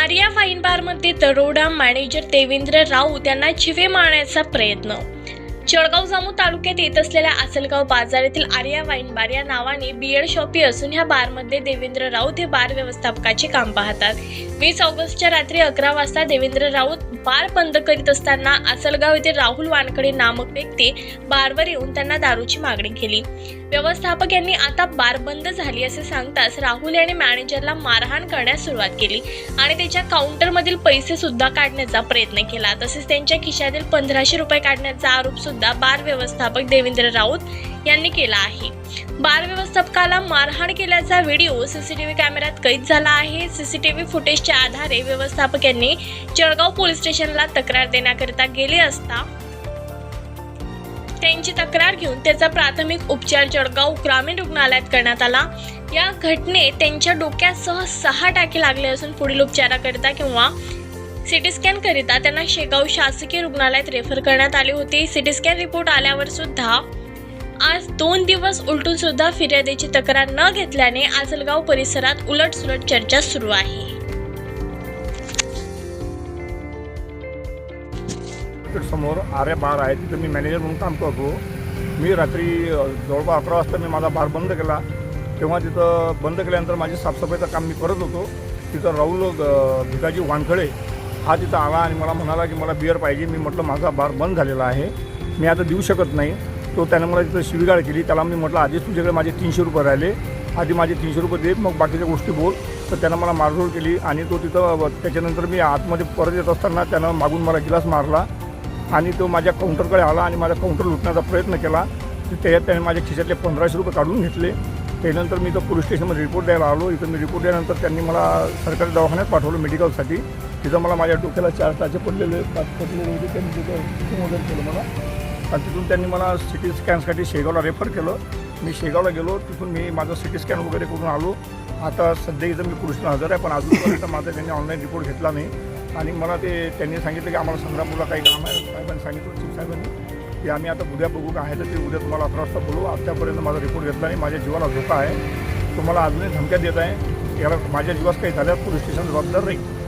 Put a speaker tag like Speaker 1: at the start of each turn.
Speaker 1: Arya wine बारमध्ये दरोडा manager Devendra Raut यांना जिवे मारण्याचा प्रयत्न. जळगाव जामू तालुक्यात येत असलेल्या आसलगाव बाजार येथील आर्या वाईन बार या नावाने बियर शॉपी असून ह्या बारमध्ये देवेंद्र राऊत हे बार व्यवस्थापकाचे काम पाहतात. वीस ऑगस्टच्या रात्री अकरा वाजता देवेंद्र राऊत बार बंद करीत असताना आसलगाव येथे राहुल वानकडे नामक व्यक्ती बारवर येऊन त्यांना दारूची मागणी केली. व्यवस्थापक यांनी आता बार बंद झाली असे सांगताच राहुल याने मॅनेजरला मारहाण करण्यास सुरुवात केली आणि त्याच्या काउंटरमधील पैसे सुद्धा काढण्याचा प्रयत्न केला. तसेच त्यांच्या खिशातील पंधराशे रुपये काढण्याचा आरोप सुद्धा बार व्यवस्थापक देवेंद्र राऊत यांनी केला आहे. बार व्यवस्थापकाला मारहाण केल्याचा व्हिडिओ सीसीटीव्ही कॅमेऱ्यात कैद झाला आहे. सीसीटीव्ही फुटेजच्या आधारे व्यवस्थापक यांनी जळगाव पोलीस स्टेशनला तक्रार देण्याकरिता गेले असता त्यांची तक्रार घेऊन त्याचा प्राथमिक उपचार जळगाव ग्रामीण रुग्णालयात करण्यात आला. या घटनेत त्यांच्या डोक्यासह सहा टाके लागले असून पुढील उपचाराकरिता किंवा सिटी स्कॅन करिता त्यांना शेगाव शासकीय रुग्णालयात रेफर करण्यात आले होते. सिटी स्कॅन रिपोर्ट आल्यावर सुद्धा आज दोन दिवस उलटून सुद्धा फिर्यादीची तक्रार न घेतल्याने आजलगाव परिसरात उलटसुलट चर्चा सुरू आहे.
Speaker 2: समोर आर्या बार आहे तिथं मी मॅनेजर म्हणून काम करतो. मी रात्री जवळपास अकरा वाजता मी माझा बार बंद केला. तेव्हा तिथं बंद केल्यानंतर माझी साफसफाईचं काम मी करत होतो. तिथं राहुल भिकाजी वानखळे हा तिथं आला आणि मला म्हणाला की मला बिअर पाहिजे. मी म्हटलं माझा बार बंद झालेला आहे. मी आता देऊ शकत नाही. तो त्यानं मला तिथं शिवीगाळ केली. त्याला मी म्हटलं आधीच तुझ्याकडे माझे तीनशे रुपये राहिले. आधी माझे तीनशे रुपये दे मग बाकीच्या गोष्टी बोल. तर त्यानं मला मारझोड केली आणि तो तिथं त्याच्यानंतर मी आतमध्ये परत येत असताना त्यानं मागून मला गिलास मारला आणि तो माझ्या काउंटरकडे आला आणि माझा काउंटर लुटण्याचा प्रयत्न केला. तर त्याच्यात त्याने माझ्या खिशातले पंधराशे रुपये काढून घेतले. त्यानंतर मी तो पोलीस स्टेशनमध्ये रिपोर्ट द्यायला आलो. इथं मी रिपोर्ट दिल्यानंतर त्यांनी मला सरकारी दवाखान्यात पाठवलं मेडिकलसाठी. तिथं मला माझ्या डोक्याला चार टाचे पडलेले पाच पडलेले होते. त्यांनी तिथं केलं मला. आणि तिथून त्यांनी मला सिटी स्कॅनसाठी शेगावला रेफर केलं. मी शेगावला गेलो तिथून मी माझं सिटी स्कॅन वगैरे करून आलो. आता सध्या इथं मी कृष्ण हजर आहे पण अजूनपर्यंत माझा त्यांनी ऑनलाईन रिपोर्ट घेतला नाही. आणि मला ते त्यांनी सांगितलं की आम्हाला संग्रामपूरला काही काम आहे. साहेबांनी सांगितलं चिफ साहेबांनी की आम्ही आता उद्या बघू काय आहे तर ते उद्या तुम्हाला अकरा वाजता बोलू. आत्तापर्यंत माझा रिपोर्ट घेतला नाही. माझ्या जीवाला धोका आहे. तुम्हाला अजूनही धमक्या देत आहे. याला माझ्या जीवास काही झाल्यास पोलीस स्टेशन जबाबदार राहील